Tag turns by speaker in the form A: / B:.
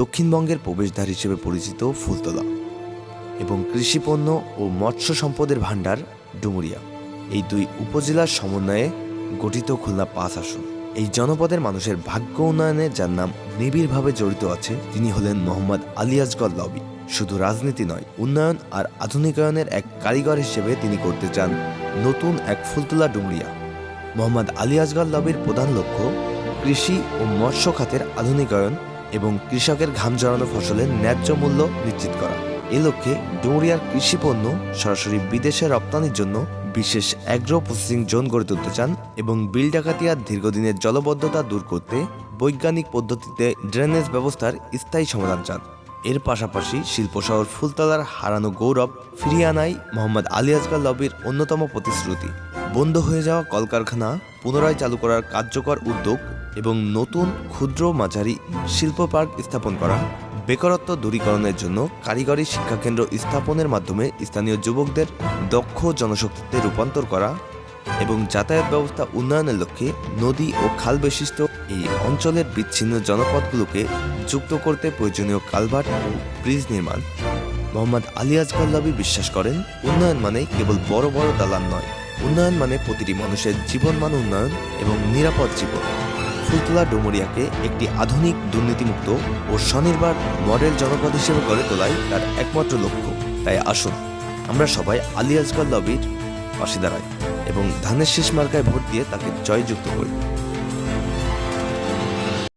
A: দক্ষিণবঙ্গের প্রবেশদ্বার হিসেবে পরিচিত ফুলতলা এবং কৃষিপণ্য ও মৎস্য সম্পদের ভাণ্ডার ডুমুরিয়া। এই দুই উপজেলার সমন্বয়ে গঠিত খুলনা পাঁচ আসন। এই জনপদের মানুষের ভাগ্য উন্নয়নে, যার নাম নিবিড়ভাবে জড়িত আছে, তিনি হলেন মোহাম্মদ আলী আজগর লবি। শুধু রাজনীতি নয়, উন্নয়ন আর আধুনিকায়নের এক কারিগর হিসেবে তিনি করতে চান নতুন এক ফুলতলা ডুমুরিয়া। মোহাম্মদ আলী আজগর লবির প্রধান লক্ষ্য কৃষি ও মৎস্য খাতের আধুনিকায়ন এবং কৃষকের ঘাম জড়ানো ফসলের ন্যায্য মূল্য নিশ্চিত করা। এ লক্ষ্যে ডুমুরিয়ার কৃষি পণ্য সরাসরি বিদেশে রপ্তানির জন্য বিশেষ অ্যাগ্রো প্রসেসিং জোন গড়ে তুলতে চান এবং বিল ডাকাতিয়ার দীর্ঘদিনের জলবদ্ধতা দূর করতে বৈজ্ঞানিক পদ্ধতিতে ড্রেনেজ ব্যবস্থার স্থায়ী সমাধান চান। এর পাশাপাশি শিল্প শহর ফুলতলার হারানো গৌরব ফিরিয়ে আনাই মোহাম্মদ আলী আজগার লবির অন্যতম প্রতিশ্রুতি। বন্ধ হয়ে যাওয়া কলকারখানা পুনরায় চালু করার কার্যকর উদ্যোগ এবং নতুন ক্ষুদ্র মাঝারি শিল্প পার্ক স্থাপন করা। বেকারত্ব দূরীকরণের জন্য কারিগরি শিক্ষাকেন্দ্র স্থাপনের মাধ্যমে স্থানীয় যুবকদের দক্ষ জনশক্তিতে রূপান্তর করা এবং যাতায়াত ব্যবস্থা উন্নয়নের লক্ষ্যে নদী ও খাল বিশিষ্ট এই অঞ্চলের বিচ্ছিন্ন জনপদগুলোকে যুক্ত করতে প্রয়োজনীয় কালভার্ট ও ব্রিজ নির্মাণ। মোহাম্মদ আলী আজগল্লাবি বিশ্বাস করেন, উন্নয়ন মানে কেবল বড় বড় দালান নয়, উন্নয়ন মানে প্রতিটি মানুষের জীবনমান উন্নয়ন এবং নিরাপদ জীবন। ফুলতলা ডুমুরিয়াকে একটি আধুনিক, দুর্নীতিমুক্ত ও স্বনির্ভর মডেল জনপদ হিসেবে গড়ে তোলাই তার একমাত্র লক্ষ্য। তাই আসুন আমরা সবাই আলী আজগর লবির পাশে দাঁড়াই এবং ধানের শেষ মার্কায় ভোট দিয়ে তাকে জয়যুক্ত করি।